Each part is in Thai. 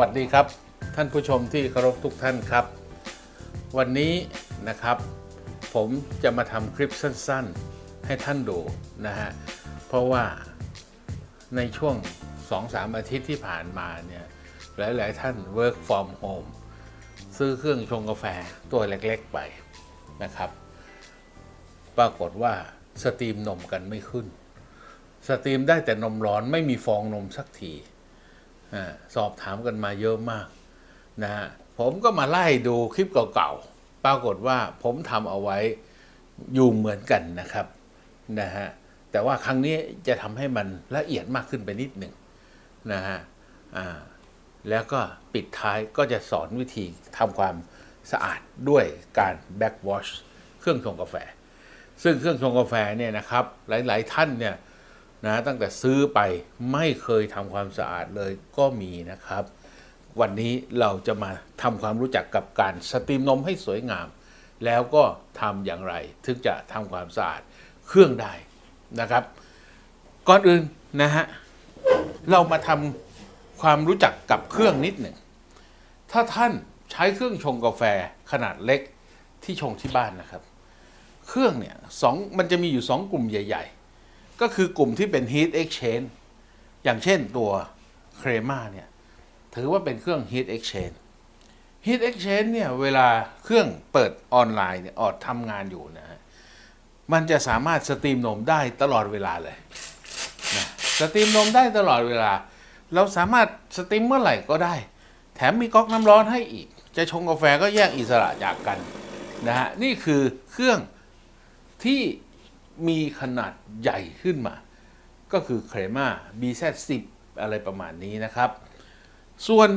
วัสดีครับ ท่านผู้ชมที่เคารพทุกท่านครับ วันนี้นะครับ ผมจะมาทำคลิปสั้นๆ ให้ท่านดูนะฮะเพราะว่าในช่วง 2-3 อาทิตย์ที่ผ่านมาเนี่ยหลายๆ ท่าน work from home ซื้อเครื่องชงกาแฟตัวเล็กๆไปนะครับ ปรากฏว่าสตรีมนมกันไม่ขึ้น สตรีมได้แต่นมร้อนไม่มีฟองนมสักที สอบถามกันมาเยอะมากนะฮะผมก็มาไล่ดูคลิปเก่าๆ ปรากฏว่าผมทำเอาไว้อยู่เหมือนกันนะครับนะฮะแต่ว่าครั้งนี้จะทำให้มันละเอียดมากขึ้นไปนิดหนึ่งนะฮะอ่าแล้วก็ปิดท้ายก็จะสอนวิธีทำความสะอาดด้วยการแบ็กวอชเครื่องชงกาแฟ ซึ่งเครื่องชงกาแฟเนี่ยนะครับ หลาย ๆ ท่านเนี่ย นะตั้งแต่ซื้อไปไม่เคยทำความสะอาดเลยก็มีนะครับ วันนี้เราจะมาทำความรู้จักกับการสตรีมนมให้สวยงาม แล้วก็ทำอย่างไร ถึงจะทำความสะอาดเครื่องได้นะครับ ก่อนอื่นนะฮะเรามาทำความรู้จักกับเครื่องนิดหนึ่ง ถ้าท่านใช้เครื่องชงกาแฟขนาดเล็กที่ชงที่บ้านนะครับ เครื่องเนี่ยสองมันจะมีอยู่สองกลุ่มใหญ่ ก็คือกลุ่มที่เป็น heat exchange อย่างเช่นตัวเครมาเนี่ยถือว่าเป็นเครื่อง heat exchange heat exchange เนี่ยเวลาเครื่องเปิดออนไลน์เนี่ยออดทำงานอยู่นะฮะมันจะสามารถสตรีมนมได้ตลอดเวลาเลยนะสตรีมนมได้ตลอดเวลา เราสามารถสตรีมเมื่อไหร่ก็ได้ แถมมีก๊อกน้ำร้อนให้อีก จะชงกาแฟก็แยกอิสระจากกันนะฮะนี่คือเครื่องที่ มีขนาดใหญ่ขึ้นมา ก็คือเครมา BZ10 อะไรประมาณนี้นะครับ ส่วน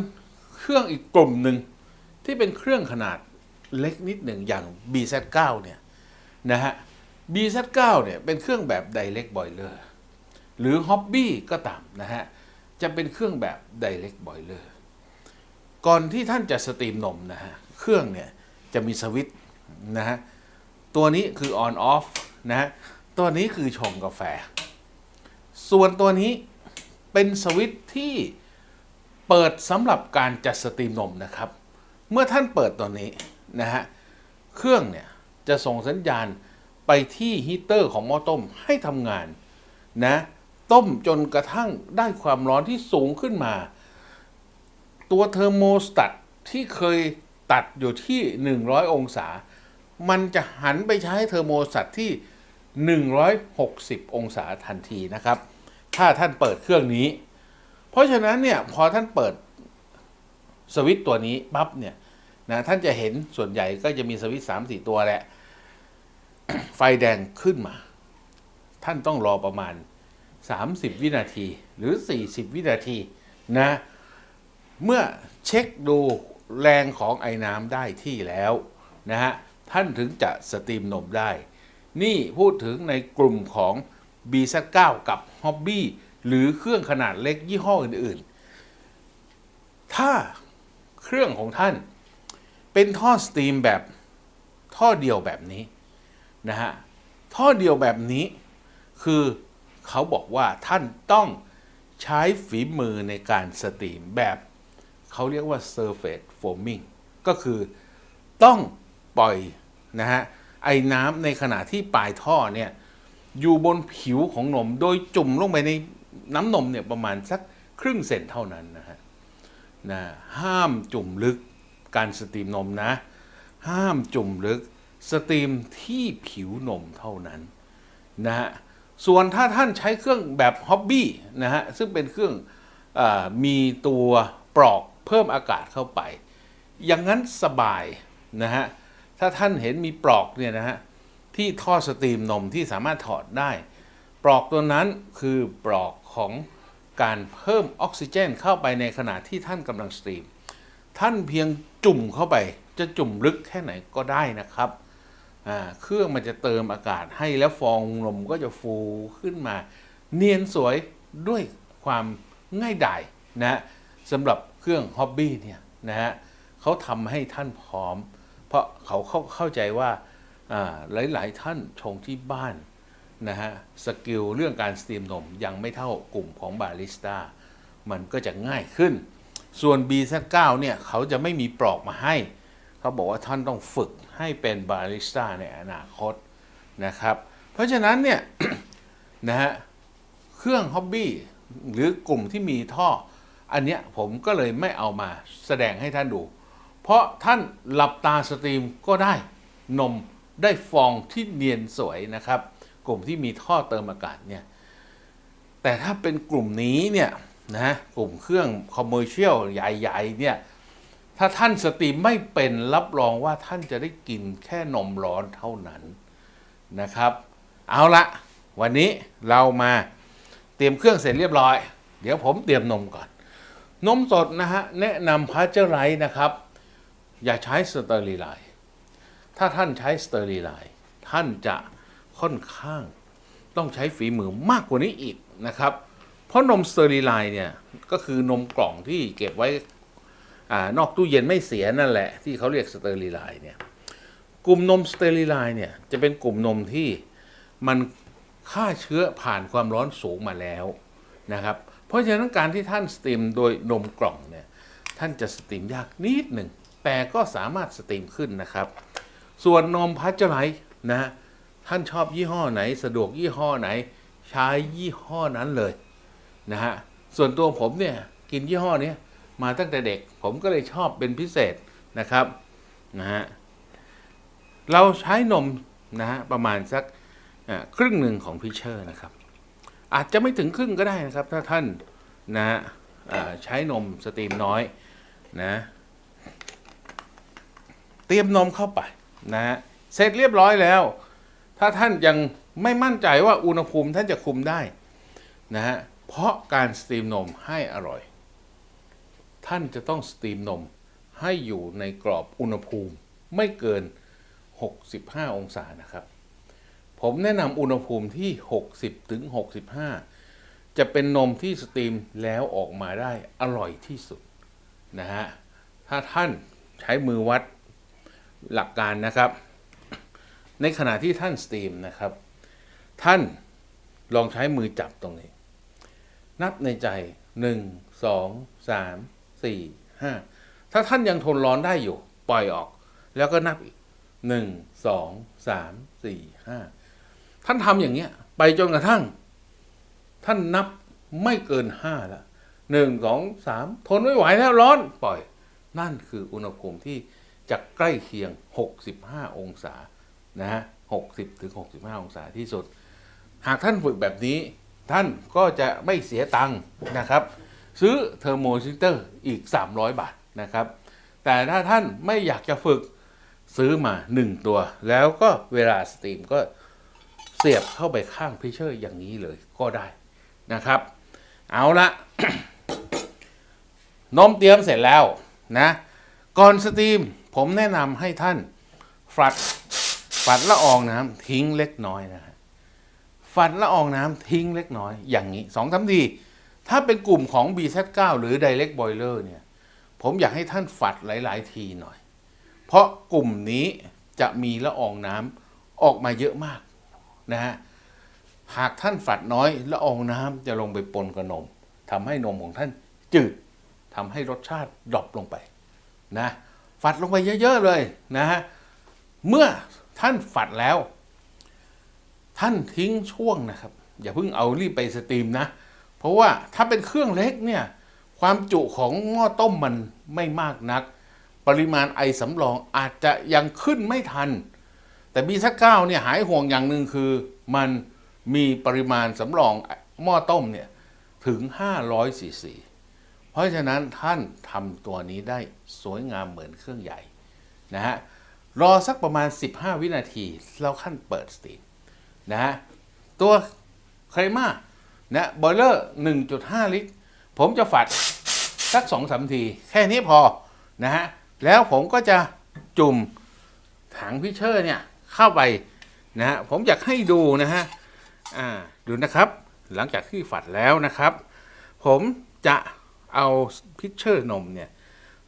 เครื่องอีกกลุ่มหนึ่งที่เป็นเครื่องขนาดเล็กนิดหนึ่งอย่าง BZ9 เนี่ยนะฮะ BZ9 เนี่ยเป็นเครื่องแบบ Direct Boiler หรือ Hobby ก็ตามนะฮะ จะเป็นเครื่องแบบ Direct Boiler ก่อนที่ท่านจะสตรีมนมนะฮะ เครื่องเนี่ยจะมีสวิตช์นะฮะ ตัวนี้คือ on off นะฮะตัวนี้คือชงกาแฟ ส่วนตัวนี้เป็นสวิตที่เปิดสำหรับการจัดสตรีมนมนะครับ เมื่อท่านเปิดตัวนี้นะฮะเครื่องเนี่ยจะส่งสัญญาณไปที่ฮีเตอร์ของหม้อต้มให้ทำงานนะต้มจนกระทั่งได้ความร้อนที่สูงขึ้นมา ตัวเทอร์โมสตัตที่เคยตัดอยู่ที่ 100 องศา มันจะหันไปใช้เทอร์โมสตัตที่ 160 องศาทันทีนะครับ ถ้าท่านเปิดเครื่องนี้ เพราะฉะนั้นเนี่ยพอท่านเปิดสวิตตัวนี้ปั๊บเนี่ยนะท่านจะเห็นส่วนใหญ่ก็จะมีสวิตสามสี่ตัวแหละ ไฟแดงขึ้นมา ท่านต้องรอประมาณ 30 วินาทีหรือ 40 วินาทีนะ เมื่อเช็คดูแรงของไอ้น้ำได้ที่แล้วนะฮะ ท่านถึงจะสตรีมนมได้ นี่พูดถึงในกลุ่มของ b 9 กับ Hobby หรือเครื่องขนาดเล็กยี่ห้ออื่นๆ ถ้าเครื่องของท่านเป็นท่อสตรีมแบบท่อเดียวแบบนี้นะฮะท่อเดียวแบบนี้คือเขาบอกว่าท่านต้องใช้ฝีมือในการสตรีมแบบ เขาเรียกว่า surface foaming ก็คือต้อง ปล่อยนะฮะไอ้น้ำในขณะที่ปลายท่อเนี่ยอยู่บนผิวของนม โดยจุ่มลงไปในน้ำนมเนี่ยประมาณสักครึ่งเซนเท่านั้นนะฮะนะห้ามจุ่มลึกการสตรีมนมนะ ห้ามจุ่มลึกสตรีมที่ผิวนมเท่านั้นนะฮะส่วนถ้าท่านใช้เครื่องแบบฮ็อบบี้นะฮะซึ่งเป็นเครื่องอมีตัวปลอกเพิ่มอากาศเข้าไป อย่างนั้นสบายนะฮะ ถ้าท่านเห็นมีปลอกเนี่ยนะฮะที่ท่อสตรีมนมที่สามารถถอดได้ ปลอกตัวนั้นคือปลอกของการเพิ่มออกซิเจนเข้าไปในขณะที่ท่านกำลังสตรีม ท่านเพียงจุ่มเข้าไป จะจุ่มลึกแค่ไหนก็ได้นะครับเครื่องมันจะเติมอากาศให้แล้วฟองนมก็จะฟูขึ้นมา เนียนสวยด้วยความง่ายดายนะสำหรับเครื่องฮอบบี้เนี่ยนะฮะเขาทำให้ท่านพร้อม เพราะเขาเข้าเข้าใจว่าอ่าหลาย ๆ ท่านชงที่บ้านนะฮะสกิลเรื่องการสตรีมนมยังไม่เท่ากลุ่มของบาริสต้ามันก็จะง่ายขึ้น ส่วน BZ9 เนี่ยเขาจะไม่มีปลอกมาให้ เขาบอกว่าท่านต้องฝึกให้เป็นบาริสต้าในอนาคตนะครับ เพราะฉะนั้นเนี่ยนะฮะเครื่องฮ็อบบี้หรือกลุ่มที่มีท่อ อันเนี้ยผมก็เลยไม่เอามาแสดงให้ท่านดู เพราะท่านหลับตาสตรีมก็ได้นมได้ฟองที่เนียนสวยนะครับ กลุ่มที่มีท่อเติมอากาศเนี่ยแต่ถ้าเป็นกลุ่มนี้เนี่ยนะกลุ่มเครื่องคอมเมอร์เชียลใหญ่ๆเนี่ยถ้าท่านสตรีมไม่เป็นรับรองว่าท่านจะได้กินแค่นมร้อนเท่านั้นนะครับ เอาละวันนี้เรามาเตรียมเครื่องเสร็จเรียบร้อย เดี๋ยวผมเตรียมนมก่อน นมสดนะฮะแนะนำพาสเจอร์ไรส์นะครับ อย่าใช้สเตอร์ลีไลน์ถ้าท่านใช้สเตอร์ลีไลน์ท่านจะค่อนข้างต้องใช้ฝีมือมากกว่านี้อีกนะครับ เพราะนมสเตอร์ลีไลน์เนี่ยก็คือนมกล่องที่เก็บไว้อนอกตู้เย็นไม่เสียนั่นแหละที่เขาเรียกสเตอร์ลีไลน์เนี่ยกลุ่มนมสเตอร์ลีไลน์เนี่ยจะเป็นกลุ่มนมที่มันฆ่าเชื้อผ่านความร้อนสูงมาแล้วนะครับ เพราะฉะนั้นการที่ท่านสตรีมโดยนมกล่องเนี่ยท่านจะสตรีมยากนิดหนึ่ง แต่ก็สามารถสตรีมขึ้นนะครับ ส่วนนมพัชเจอร์ไลท์นะท่านชอบยี่ห้อไหน สะดวกยี่ห้อไหน ใช้ยี่ห้อนั้นเลยนะฮะส่วนตัวผมเนี่ยกินยี่ห้อนี้มาตั้งแต่เด็กผมก็เลยชอบเป็นพิเศษนะครับนะฮะเราใช้นมนะฮะประมาณสักครึ่งหนึ่งของพิเชอร์นะครับ อาจจะไม่ถึงครึ่งก็ได้นะครับ ถ้าท่านนะใช้นมสตรีมน้อยนะ เตรียมนมเข้าไปนะฮะเสร็จเรียบร้อยแล้ว ถ้าท่านยังไม่มั่นใจว่าอุณหภูมิท่านจะคุมได้นะฮะเพราะการสตรีมนมให้อร่อย ท่านจะต้องสตรีมนมให้อยู่ในกรอบอุณหภูมิไม่เกิน 65 องศานะครับ ผมแนะนำอุณหภูมิที่ 60ถึง65 จะเป็นนมที่สตรีมแล้วออกมาได้อร่อยที่สุดนะฮะถ้าท่านใช้มือวัด หลักการนะครับ ในขณะที่ท่านสตรีมนะครับ ท่านลองใช้มือจับตรงนี้ นับในใจ1 2 3 4 5ถ้าท่านยังทนร้อนได้อยู่ ปล่อยออก แล้วก็นับอีก1 2 3 4 5ท่านทำอย่างเงี้ย ไปจนกระทั่ง ท่านนับไม่เกิน5แล้ว1 2 3ทนไม่ไหวแล้วร้อน ปล่อย นั่นคืออุณหภูมิที่ จะใกล้เคียง 65 องศานะฮะ60ถึง65 องศาที่สุด หากท่านฝึกแบบนี้ ท่านก็จะไม่เสียตังค์นะครับ ซื้อเทอร์โมซิเตอร์อีก 300 บาทนะครับ แต่ถ้าท่านไม่อยากจะฝึกซื้อมา 1 ตัว แล้วก็เวลาสตรีมก็เสียบเข้าไปข้างพิเชอร์อย่างนี้เลยก็ได้นะครับ เอาละนมเตรียมเสร็จแล้วนะ ก่อนสตรีม ผมแนะนำให้ท่านฝัดฝัดละอองน้ำทิ้งเล็กน้อยนะฮะฝัดละอองน้ำทิ้งเล็กน้อย อย่างนี้สองสามทีถ้าเป็นกลุ่มของ BZ9 หรือ Direct Boiler เนี่ยผมอยากให้ท่านฝัดหลาย ๆ ทีหน่อย เพราะกลุ่มนี้จะมีละอองน้ำออกมาเยอะมากนะฮะหากท่านฝัดน้อยละอองน้ำจะลงไปปนกับนมทำให้นมของท่านจืดทำให้รสชาติดรอปลงไปนะ ฝัดลงไปเยอะ ๆ เลยนะฮะ เมื่อท่านฝัดแล้ว ท่านทิ้งช่วงนะครับ อย่าเพิ่งเอารีบไปสตรีมนะ เพราะว่าถ้าเป็นเครื่องเล็กเนี่ย ความจุของหม้อต้มมันไม่มากนัก ปริมาณไอสำรองอาจจะยังขึ้นไม่ทัน แต่บีซักเก้าเนี่ยหายห่วงอย่างหนึ่งคือมันมีปริมาณสำรองหม้อต้มเนี่ยถึง 500ซีซี เพราะฉะนั้นท่านทำตัวนี้ได้สวยงามเหมือนเครื่องใหญ่นะฮะรอสักประมาณ 15 วินาทีแล้วขั้นเปิดสตีมนะฮะตัวเครม่านะบอยเลอร์ 1.5 ลิตร ผมจะฝัดสัก2อสที แค่นี้พอนะฮะแล้วผมก็จะจุ่มถังพิเชอร์เนี่ยเข้าไปนะฮะผมอยากให้ดูนะฮะอ่าดูนะครับ หลังจากที่ฝัดแล้วนะครับ ผมจะ เอาพิชเชอร์นมเนี่ย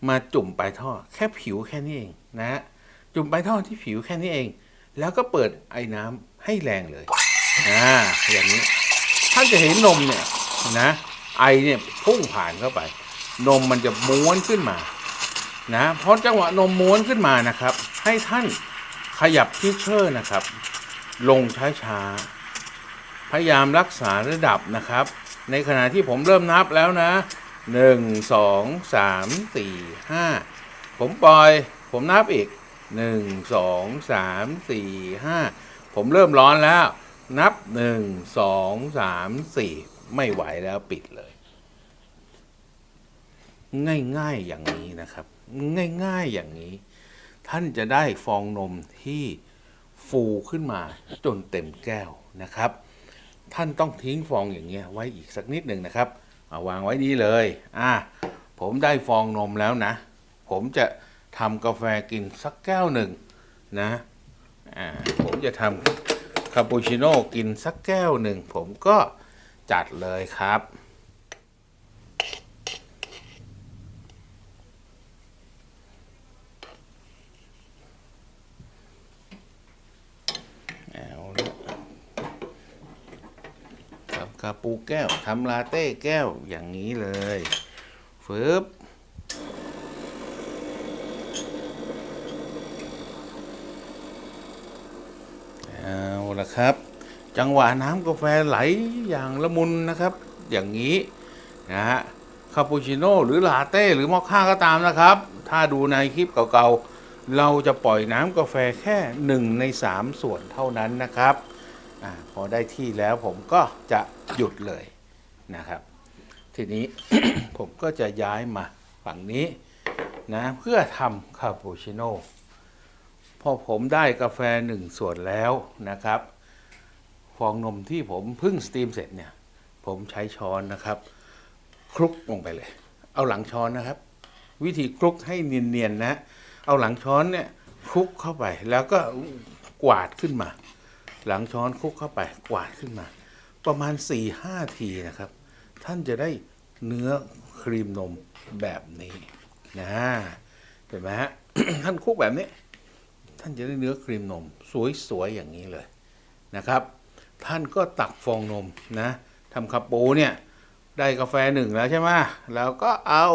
มาจุ่มปลายท่อแค่ผิวแค่นี้เองนะฮะจุ่มปลายท่อที่ผิวแค่นี้เอง แล้วก็เปิดไอ้น้ำให้แรงเลยอ่าอย่างนี้ท่านจะเห็นนมเนี่ยนะ ไอเนี่ยพุ่งผ่านเข้าไป นมมันจะม้วนขึ้นมานะเพอจังหวะนมม้วนขึ้นมานะครับ ให้ท่านขยับทิชเชอร์นะครับ ลงช้าๆพยายามรักษาระดับนะครับ ในขณะที่ผมเริ่มนับแล้วนะ 1 2 3 4 5ผมปล่อย ผมนับอีก1 2 3 4 5ผมเริ่มร้อนแล้ว นับ1 2 3 4ไม่ไหวแล้วปิดเลย ง่ายๆอย่างนี้นะครับ ง่ายๆอย่างนี้ ท่านจะได้ฟองนมที่ฟูขึ้นมาจนเต็มแก้วนะครับ ท่านต้องทิ้งฟองอย่างเงี้ยไว้อีกสักนิดหนึ่งนะครับ เอาวางไว้นี้เลย อะผมได้ฟองนมแล้วนะ ผมจะทำกาแฟกินสักแก้วหนึ่งนะ อ่า ผมจะทำคาปูชิโน่กินสักแก้วหนึ่ง ผมก็จัดเลยครับ เอาละทำคา ปูแก้วทำลาเต้แก้วอย่างนี้เลยฟึบเอาละครับ จังหวะน้ำกาแฟไหลอย่างละมุนนะครับ อย่างนี้นะฮะคาปูชิโน่หรือลาเต้หรือมอคค่าก็ตามนะครับ ถ้าดูในคลิปเก่าๆ เราจะปล่อยน้ำกาแฟแค่ 1 ใน 3 ส่วนเท่านั้นนะครับ อพอได้ที่แล้วผมก็จะหยุดเลยนะครับ ทีนี้ ผมก็จะย้ายมาฝั่งนี้นะเพื่อทำคาปูชิโน่พอผมได้กาแฟหนึ่งส่วนแล้วนะครับ ฟองนมที่ผมเพิ่งสตรีมเสร็จเนี่ย ผมใช้ช้อนนะครับ คลุกลงไปเลย เอาหลังช้อนนะครับ วิธีคลุกให้เนียนๆนะเอาหลังช้อนเนี่ยคลุกเข้าไปแล้วก็กวาดขึ้นมา หลังช้อนคลุกเข้าไปกวาดขึ้นมา ประมาณ4ี่ห้าทีนะครับ ท่านจะได้เนื้อครีมนมแบบนี้นะเห็นไหมฮะท่านคุกแบบนี้ ท่านจะได้เนื้อครีมนม สวยๆอย่างนี้เลยนะครับ ท่านก็ตักฟองนมนะทำคาปูเนี่ยได้กาแฟหนึ่งแล้วใช่ไหมแล้วก็เอา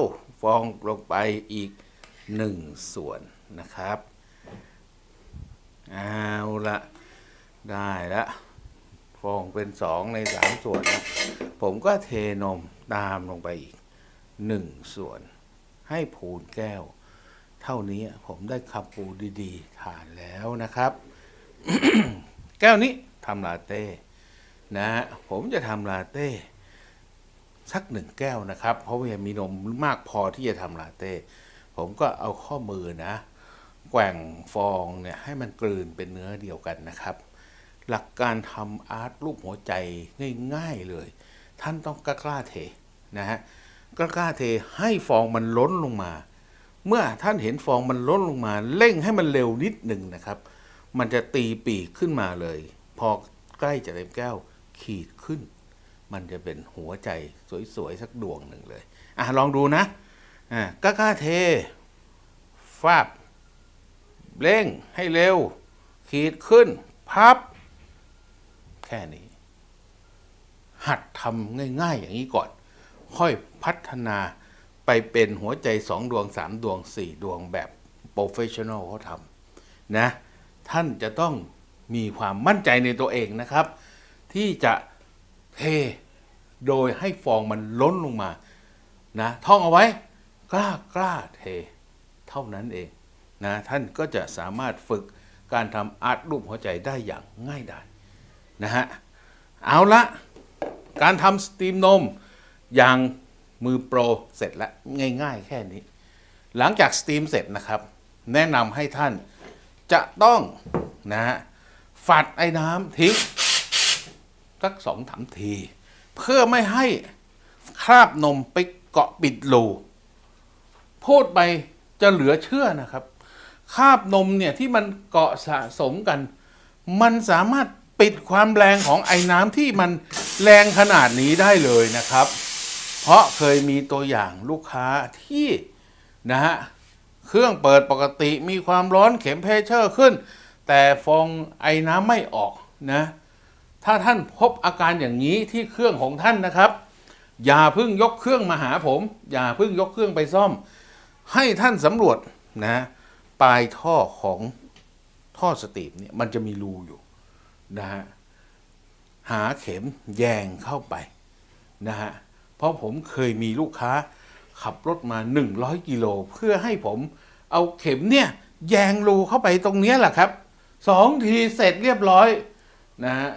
ฟองลงไปอีกหนึ่งส่วนนะครับ เอาละ ได้ละฟองเป็นสองในสามส่วนนะผมก็เทนมตามลงไปอีกหนึ่งส่วน ให้พูนแก้ว เท่านี้ผมได้คัพปูดีๆทานแล้วนะครับ แก้วนี้ทำลาเต้นะผมจะทำลาเต้สักหนึ่งแก้วนะครับ เพราะว่ามีนมมากพอที่จะทำลาเต้ ผมก็เอาข้อมือนะ แกว่งฟองเนี่ยให้มันกลืนเป็นเนื้อเดียวกันนะครับ หลักการทำอาร์ตรูปหัวใจง่ายๆเลย ท่านต้องกล้าเทนะฮะกล้าเทให้ฟองมันล้นลงมา เมื่อท่านเห็นฟองมันล้นลงมา เร่งให้มันเร็วนิดหนึ่งนะครับ มันจะตีปีกขึ้นมาเลย พอใกล้จะเต็มแก้วขีดขึ้น มันจะเป็นหัวใจสวยๆสักดวงหนึ่งเลยอะลองดูนะอะกล้าเทฟาบเร่งให้เร็ว ขีดขึ้น พับ แค่นี้ หัดทำง่าย ๆ อย่างนี้ก่อน ค่อยพัฒนาไปเป็นหัวใจสองดวงสามดวงสี่ดวงแบบโปรเฟชชั่นอลเขาทำนะ ท่านจะต้องมีความมั่นใจในตัวเองนะครับ ที่จะเทโดยให้ฟองมันล้นลงมานะท่องเอาไว้ กล้ากล้าเท เท่านั้นเองนะท่านก็จะสามารถฝึกการทำอาร์ตรูปหัวใจได้อย่างง่ายดาย นะฮะ เอาละการทำสตรีมนมอย่างมือโปรเสร็จแล้ว ง่ายๆ แค่นี้ หลังจากสตรีมเสร็จนะครับ แนะนำให้ท่านจะต้องนะฮะฝัดไอ้น้ำทิ้งสักสองสามที เพื่อไม่ให้คราบนมไปเกาะปิดรูพูดไปจะเหลือเชื่อนะครับ คราบนมเนี่ยที่มันเกาะสะสมกัน มันสามารถ ปิดความแรงของไอ้น้ำที่มันแรงขนาดนี้ได้เลยนะครับ เพราะเคยมีตัวอย่างลูกค้าที่นะฮะเครื่องเปิดปกติมีความร้อนเข็มเพรสเชอร์ขึ้น แต่ฟองไอ้น้ำไม่ออกนะถ้าท่านพบอาการอย่างนี้ที่เครื่องของท่านนะครับ อย่าเพิ่งยกเครื่องมาหาผม อย่าเพิ่งยกเครื่องไปซ่อม ให้ท่านสำรวจนะปลายท่อของท่อสตรีมเนี่ยมันจะมีรูอยู่ นะฮะหาเข็มแยงเข้าไปนะฮะเพราะผมเคยมีลูกค้าขับรถมา 100 กิโลเพื่อให้ผมเอาเข็มเนี่ยแยงรูเข้าไปตรงเนี้ยแหละครับสองทีเสร็จเรียบร้อยนะฮะ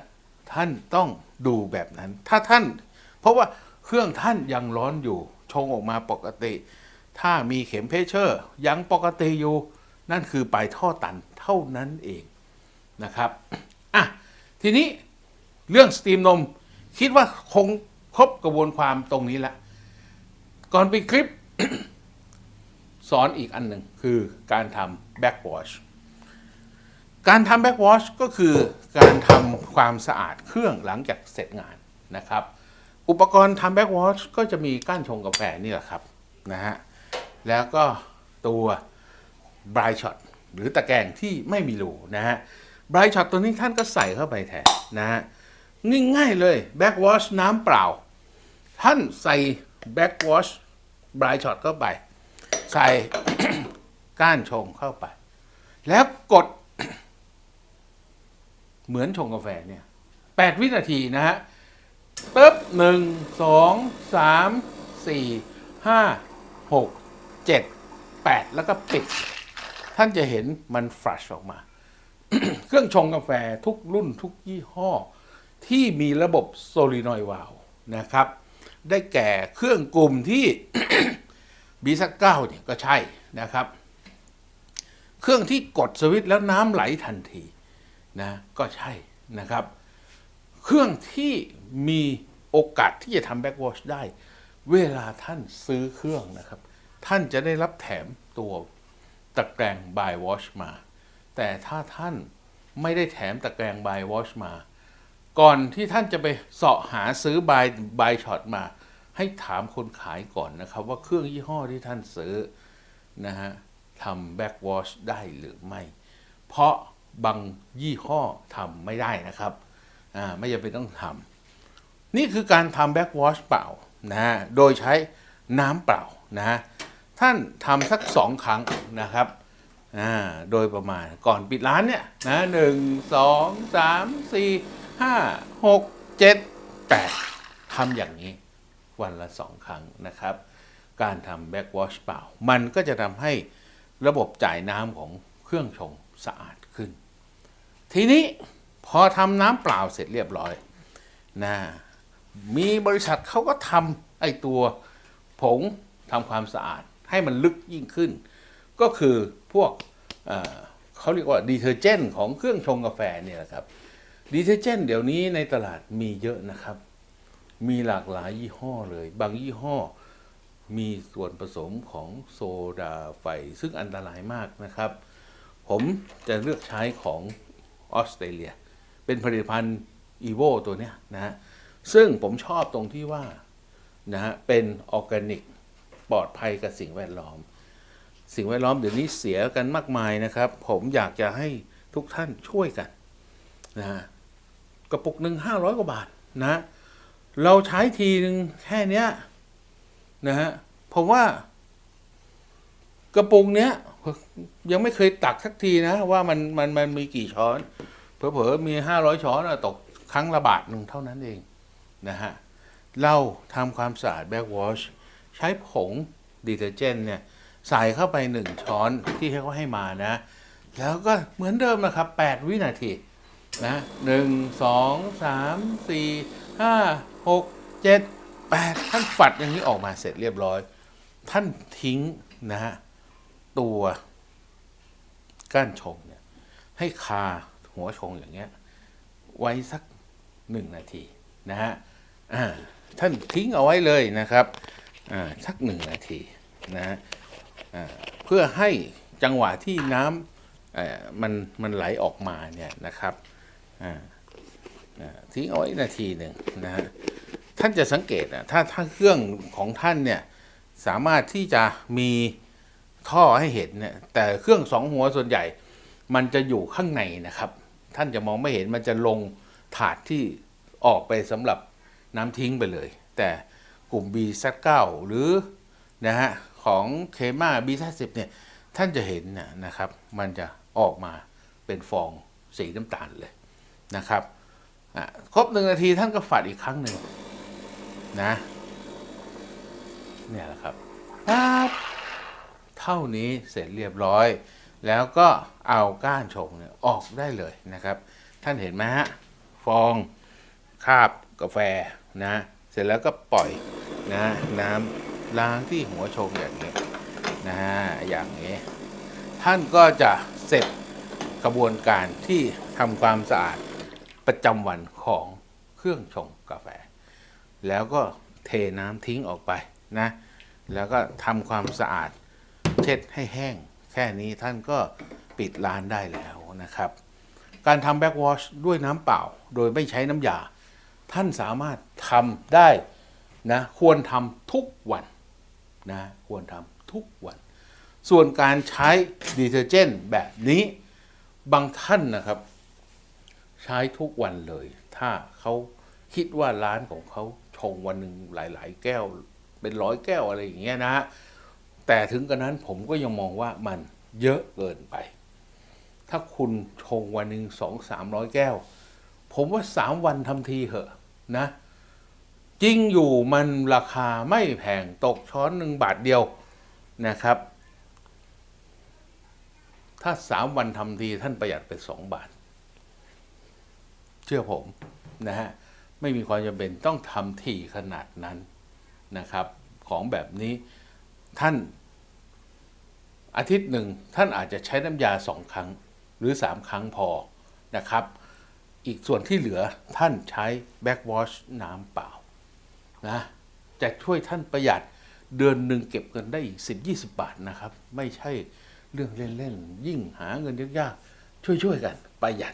ท่านต้องดูแบบนั้น ถ้าท่าน เพราะว่าเครื่องท่านยังร้อนอยู่ ชงออกมาปกติ ถ้ามีเข็มเพชเชอร์ ยังปกติอยู่ นั่นคือปลายท่อตันเท่านั้นเองนะครับ อะทีนี้เรื่องสตรีมนม คิดว่าคงครบกระบวนความตรงนี้ละก่อนไปดคลิป สอนอีกอันหนึ่งคือการทำแบ็กวอชการทำแบ็กวอชก็คือการทำความสะอาดเครื่องหลังจากเสร็จงานนะครับ อุปกรณ์ทำแบ็กวอชก็จะมีก้านชงกาแฟนี่แหละครับนะฮะแล้วก็ตัวบรายช็อตหรือตะแกรงที่ไม่มีรูนะฮะ บรายช็อตตัวนี้ท่านก็ใส่เข้าไปแทนนะฮะง่ายๆเลยแบ็กวอชน้ำเปล่า ท่านใส่แบ็กวอชบรายช็อตเข้าไป ใส่ก้านชงเข้าไป แล้วกด เหมือนชงกาแฟเนี่ยแปดวินาทีนะฮะปึ๊บหนึ่งสองสามสี่ห้าหกเจ็ดแปดแล้วก็ปิด ท่านจะเห็นมันฟลัชออกมา เครื่องชงกาแฟทุกรุ่นทุกยี่ห้อ ที่มีระบบโซลินอยวาลนะครับ ได้แก่เครื่องกลุ่มที่บีสักเก้าเนี่ยก็ใช่นะครับ เครื่องที่กดสวิตช์แล้วน้ำไหลทันทีนะก็ใช่นะครับ เครื่องที่มีโอกาสที่จะทำแบ็กวอชได้ เวลาท่านซื้อเครื่องนะครับ ท่านจะได้รับแถมตัวตะแกรงบายวอชมา แต่ถ้าท่านไม่ได้แถมตะแกรงบายวอชมา ก่อนที่ท่านจะไปเสาะหาซื้อบายบายช็อตมา ให้ถามคนขายก่อนนะครับ ว่าเครื่องยี่ห้อที่ท่านซื้อนะฮะทำแบ็กวอชได้หรือไม่ เพราะบางยี่ห้อทำไม่ได้นะครับอ่าไม่จำเป็นต้องทำนี่คือการทำแบ็กวอชเปล่านะฮะโดยใช้น้ำเปล่านะฮะท่านทำสักสองครั้งนะครับ โดยประมาณก่อนปิดร้านเนี่ยนะหนึ่งสองสามสี่ห้าหกเจ็ดแปดทำอย่างนี้วันละสองครั้งนะครับ การทำแบ็กวอชเปล่า มันก็จะทำให้ระบบจ่ายน้ำของเครื่องชงสะอาดขึ้น ทีนี้พอทำน้ำเปล่าเสร็จเรียบร้อยนะมีบริษัทเขาก็ทำไอตัวผงทำความสะอาดให้มันลึกยิ่งขึ้น ก็คือพวกเขาเรียกว่าดีเทอร์เจนของเครื่องชงกาแฟเนี่ยแหละครับดีเทอร์เจนเดี๋ยวนี้ในตลาดมีเยอะนะครับ มีหลากหลายยี่ห้อเลย บางยี่ห้อมีส่วนผสมของโซดาไฟซึ่งอันตรายมากนะครับ ผมจะเลือกใช้ของออสเตรเลีย เป็นผลิตภัณฑ์อีโวตัวเนี้ยนะฮะซึ่งผมชอบตรงที่ว่านะฮะเป็นออร์แกนิกปลอดภัยกับสิ่งแวดล้อม สิ่งแวดล้อมเดี๋ยวนี้เสียกันมากมายนะครับ ผมอยากจะให้ทุกท่านช่วยกันนะกระปุกหนึ่งห้าร้อยกว่าบาทนะ เราใช้ทีหนึ่งแค่เนี้ยนะฮะผมว่ากระปุกเนี้ยยังไม่เคยตักสักทีนะ ว่ามันมันมันมีกี่ช้อนเผลอๆมีห้าร้อยช้อนตกครั้งละบาทหนึ่งเท่านั้นเองนะฮะเราทำความสะอาดแบ็กวอชใช้ผงดีเทอร์เจนเนี่ย ใส่เข้าไปหนึ่งช้อนที่เขาให้มานะ แล้วก็เหมือนเดิมนะครับแปดวินาทีนะหนึ่งสองสามสี่ห้าหกเจ็ดแปดท่านฝัดอย่างนี้ออกมาเสร็จเรียบร้อย ท่านทิ้งนะฮะตัวก้านชงเนี่ยให้คาหัวชงอย่างเงี้ยไว้สักหนึ่งนาทีนะฮะท่านทิ้งเอาไว้เลยนะครับอ่าสักหนึ่งนาทีนะฮะ เพื่อให้จังหวะที่น้ำมันมันไหลออกมาเนี่ยนะครับทิ้งเอาไว้นาทีหนึ่งนะฮะท่านจะสังเกตนะถ้าถ้าเครื่องของท่านเนี่ยสามารถที่จะมีท่อให้เห็นเนี่ยแต่เครื่องสองหัวส่วนใหญ่ มันจะอยู่ข้างในนะครับ ท่านจะมองไม่เห็นมันจะลงถาดที่ออกไปสำหรับน้ำทิ้งไปเลย แต่กลุ่ม B9 หรือนะฮะ ของเคมา B50 เนี่ยท่านจะเห็นนะนะครับ มันจะออกมาเป็นฟองสีน้ำตาลเลยนะครับอะครบหนึ่งนาทีท่านก็ฝัดอีกครั้งหนึ่งนะเนี่ยแหละครับปั๊บเท่านี้เสร็จเรียบร้อย แล้วก็เอาก้านชงเนี่ยออกได้เลยนะครับ ท่านเห็นไหมฮะฟองคาบกาแฟนะ เสร็จแล้วก็ปล่อยนะน้ำ ล้างที่หัวชงอย่างนี้นะฮะอย่างนี้ ท่านก็จะเสร็จกระบวนการที่ทำความสะอาดประจำวันของเครื่องชงกาแฟ แล้วก็เทน้ำทิ้งออกไปนะแล้วก็ทำความสะอาดเช็ดให้แห้ง แค่นี้ท่านก็ปิดร้านได้แล้วนะครับ การทำแบ็กวอชด้วยน้ำเปล่า โดยไม่ใช้น้ำยา ท่านสามารถทำได้นะควรทำทุกวัน นะควรทำทุกวัน ส่วนการใช้ดีเทอร์เจนแบบนี้บางท่านนะครับ ใช้ทุกวันเลย ถ้าเขาคิดว่าร้านของเขาชงวันหนึ่งหลาย ๆ แก้ว เป็นร้อยแก้วอะไรอย่างเงี้ยนะฮะแต่ถึงกระนั้นผมก็ยังมองว่ามันเยอะเกินไป ถ้าคุณชงวันหนึ่งสองสามร้อยแก้ว ผมว่าสามวันทำทีเหอะนะ จริงอยู่มันราคาไม่แพงตกช้อนหนึ่งบาทเดียวนะครับ ถ้าสามวันทำทีท่านประหยัดไปสองบาท เชื่อผมนะฮะไม่มีความจำเป็นต้องทำทีขนาดนั้นนะครับ ของแบบนี้ท่านอาทิตย์หนึ่งท่านอาจจะใช้น้ำยาสองครั้งหรือสามครั้งพอนะครับ อีกส่วนที่เหลือท่านใช้แบ็กวอชน้ำเปล่า นะจะช่วยท่านประหยัดเดือนหนึ่งเก็บเงินได้อีก 10-20 บาทนะครับ ไม่ใช่เรื่องเล่นๆ ยิ่งหาเงินยากๆ ช่วยๆกันประหยัด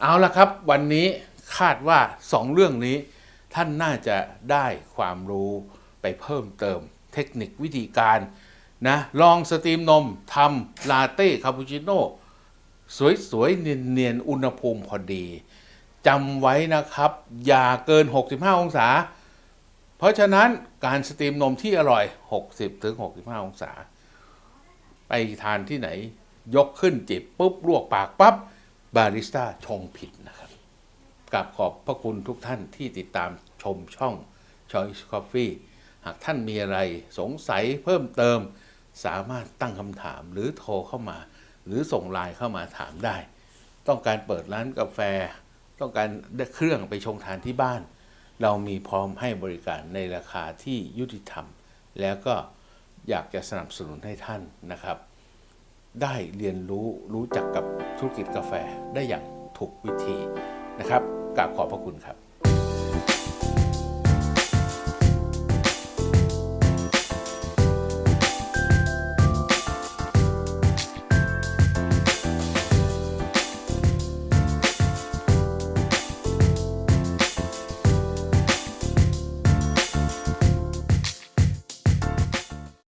เอาละครับ วันนี้คาดว่าสองเรื่องนี้ ท่านน่าจะได้ความรู้ไปเพิ่มเติมเทคนิควิธีการนะลองสตรีมนมทำลาเต้คาปูชิโน่สวยๆ เนียนๆ อุณหภูมิพอดีจำไว้นะครับ อย่าเกิน 65 องศา เพราะฉะนั้นการสตรีมนมที่อร่อย 60ถึง65 องศา ไปทานที่ไหน ยกขึ้นจิบปุ๊บลวกปากปั๊บบาริสต้าชงผิดนะครับกับขอบพระคุณทุกท่านที่ติดตามชมช่อง Choice Coffee หากท่านมีอะไรสงสัยเพิ่มเติม สามารถตั้งคำถามหรือโทรเข้ามา หรือส่งไลน์เข้ามาถามได้ ต้องการเปิดร้านกาแฟ ต้องการเครื่องไปชงทานที่บ้าน เรามีพร้อมให้บริการในราคาที่ยุติธรรม แล้วก็อยากจะสนับสนุนให้ท่านนะครับ ได้เรียนรู้รู้จักกับธุรกิจกาแฟได้อย่างถูกวิธีนะครับกราบขอบพระคุณครับ